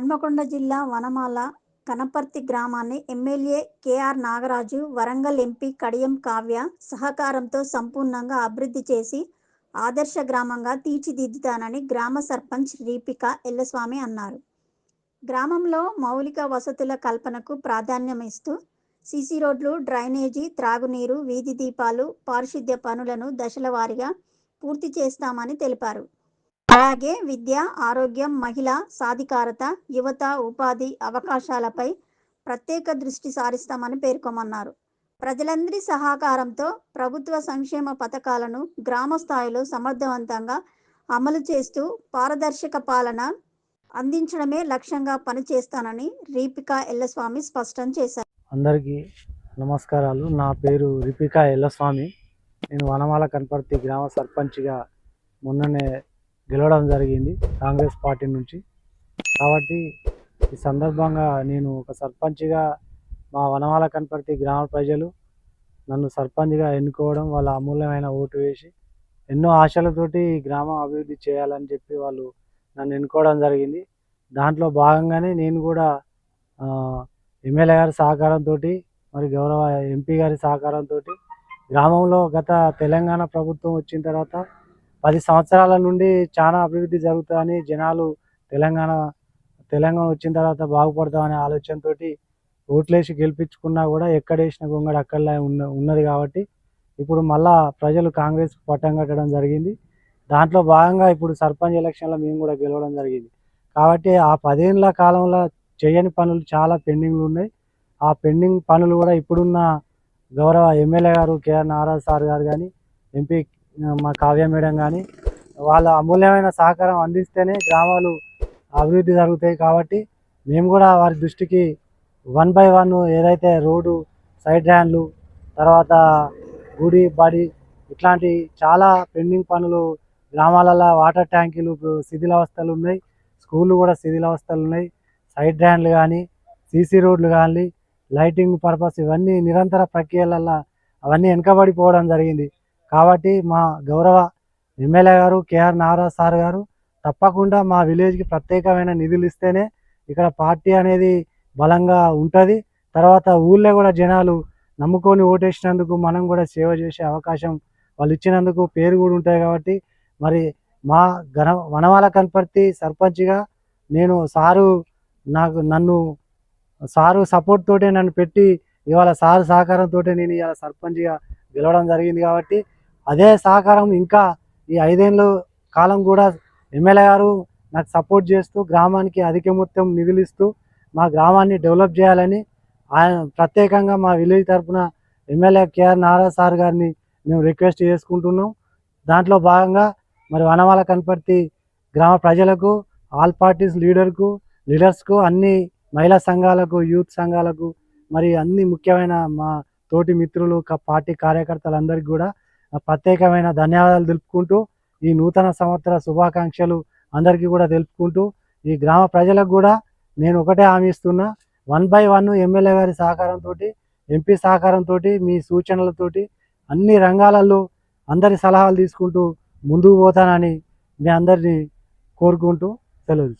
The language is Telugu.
హన్మకొండ జిల్లా వనమాల కనపర్తి గ్రామాన్ని MLA K R Nagaraju Warangal MP Kadiyam Kavya సహకారంతో సంపూర్ణంగా అభివృద్ధి చేసి ఆదర్శ గ్రామంగా తీర్చిదిద్దుతానని గ్రామ సర్పంచ్ రీపిక ఎల్లస్వామి అన్నారు. గ్రామంలో మౌలిక వసతుల కల్పనకు ప్రాధాన్యం ఇస్తూ సీసీ రోడ్లు డ్రైనేజీ త్రాగునీరు వీధి దీపాలు పారిశుద్ధ్య పనులను దశల వారీగా పూర్తి చేస్తామని తెలిపారు. అలాగే విద్య ఆరోగ్యం మహిళా సాధికారత యువత ఉపాధి అవకాశాలపై ప్రత్యేక దృష్టి సారిస్తామని పేర్కొమన్నారు. ప్రజలందరి సహకారంతో ప్రభుత్వ సంక్షేమ పథకాలను గ్రామ స్థాయిలో సమర్థవంతంగా అమలు చేస్తూ పారదర్శక పాలన అందించడమే లక్ష్యంగా పనిచేస్తానని రీపిక ఎల్లస్వామి స్పష్టం చేశారు. అందరికీ నమస్కారాలు. నా పేరు రీపికా ఎల్లస్వామి. నేను వనమాల కనపర్తి గ్రామ సర్పంచ్గా మొన్ననే గెలవడం జరిగింది కాంగ్రెస్ పార్టీ నుంచి. కాబట్టి ఈ సందర్భంగా నేను ఒక సర్పంచ్గా మా వనమాల కనపర్తి గ్రామ ప్రజలు నన్ను సర్పంచ్గా ఎన్నుకోవడం వాళ్ళ అమూల్యమైన ఓటు వేసి ఎన్నో ఆశలతోటి ఈ గ్రామం అభివృద్ధి చేయాలని చెప్పి వాళ్ళు నన్ను ఎన్నుకోవడం జరిగింది. దాంట్లో భాగంగానే నేను కూడా ఎమ్మెల్యే గారి సహకారంతో మరి గౌరవ ఎంపీ గారి సహకారంతో గ్రామంలో గత తెలంగాణ ప్రభుత్వం వచ్చిన తర్వాత పది సంవత్సరాల నుండి చాలా అభివృద్ధి జరుగుతుందని జనాలు తెలంగాణ తెలంగాణ వచ్చిన తర్వాత బాగుపడతామనే ఆలోచనతో ఓట్లేసి గెలిపించుకున్నా కూడా ఎక్కడ వేసిన గొంగడు అక్కడ ఉన్న ఉన్నది కాబట్టి ఇప్పుడు మళ్ళా ప్రజలు కాంగ్రెస్ పట్టం కట్టడం జరిగింది. దాంట్లో భాగంగా ఇప్పుడు సర్పంచ్ ఎలక్షన్లో మేము కూడా గెలవడం జరిగింది. కాబట్టి ఆ పదేళ్ళ కాలంలో చేయని పనులు చాలా పెండింగ్లు ఉన్నాయి. ఆ పెండింగ్ పనులు కూడా ఇప్పుడున్న గౌరవ ఎమ్మెల్యే గారు కేఆర్ నారాజ్ సార్ గారు కానీ ఎంపీ మా కావ్య మేడం కానీ వాళ్ళ అమూల్యమైన సహకారం అందిస్తేనే గ్రామాలు అభివృద్ధి జరుగుతాయి కాబట్టి మేము కూడా వారి దృష్టికి వన్ బై వన్ ఏదైతే రోడ్డు సైడ్ ర్యాన్లు తర్వాత గుడి బడి ఇట్లాంటి చాలా పెండింగ్ పనులు గ్రామాలలో వాటర్ ట్యాంకీలు శిథిలావస్థలు ఉన్నాయి స్కూళ్ళు కూడా శిథిలావస్థలు ఉన్నాయి సైడ్ ర్యాన్లు కానీ సీసీ రోడ్లు కానీ లైటింగ్ పర్పస్ ఇవన్నీ నిరంతర ప్రక్రియలలో అవన్నీ వెనుకబడిపోవడం జరిగింది. కాబట్టి మా గౌరవ ఎమ్మెల్యే గారు కేఆర్ నాగరాజ్ సార్ గారు తప్పకుండా మా విలేజ్కి ప్రత్యేకమైన నిధులు ఇస్తేనే ఇక్కడ పార్టీ అనేది బలంగా ఉంటుంది. తర్వాత ఊళ్ళో కూడా జనాలు నమ్ముకొని ఓటేసినందుకు మనం కూడా సేవ చేసే అవకాశం వాళ్ళు ఇచ్చినందుకు పేరు కూడా ఉంటాయి కాబట్టి మరి మా ఘన వనమాల కనపర్తి సర్పంచ్గా నేను సారు నాకు నన్ను సారు సపోర్ట్ తోటే నన్ను పెట్టి ఇవాళ సారు సహకారంతో నేను ఇవాళ సర్పంచ్గా గెలవడం జరిగింది కాబట్టి అదే సహకారం ఇంకా ఈ ఐదేళ్ళు కాలం కూడా ఎమ్మెల్యే గారు నాకు సపోర్ట్ చేస్తూ గ్రామానికి అధిక మొత్తం నిధులు ఇస్తూ మా గ్రామాన్ని డెవలప్ చేయాలని ఆయన ప్రత్యేకంగా మా విలేజ్ తరఫున ఎమ్మెల్యే కేఆర్ నారా సార్ గారిని మేము రిక్వెస్ట్ చేసుకుంటున్నాం. దాంట్లో భాగంగా మరి వనమాల కనపర్తి గ్రామ ప్రజలకు ఆల్ పార్టీస్ లీడర్కు లీడర్స్కు అన్ని మహిళా సంఘాలకు యూత్ సంఘాలకు మరి అన్ని ముఖ్యమైన మా తోటి మిత్రులు పార్టీ కార్యకర్తలందరికీ కూడా ప్రత్యేకమైన ధన్యవాదాలు తెలుపుకుంటూ ఈ నూతన సంవత్సర శుభాకాంక్షలు అందరికీ కూడా తెలుపుకుంటూ ఈ గ్రామ ప్రజలకు కూడా నేను ఒకటే హామీ ఇస్తున్నా. వన్ బై వన్ ఎమ్మెల్యే గారి సహకారంతో ఎంపీ సహకారంతో మీ సూచనలతోటి అన్ని రంగాలలో అందరి సలహాలు తీసుకుంటూ ముందుకు పోతానని మీ అందరినీ కోరుకుంటూ సెలవు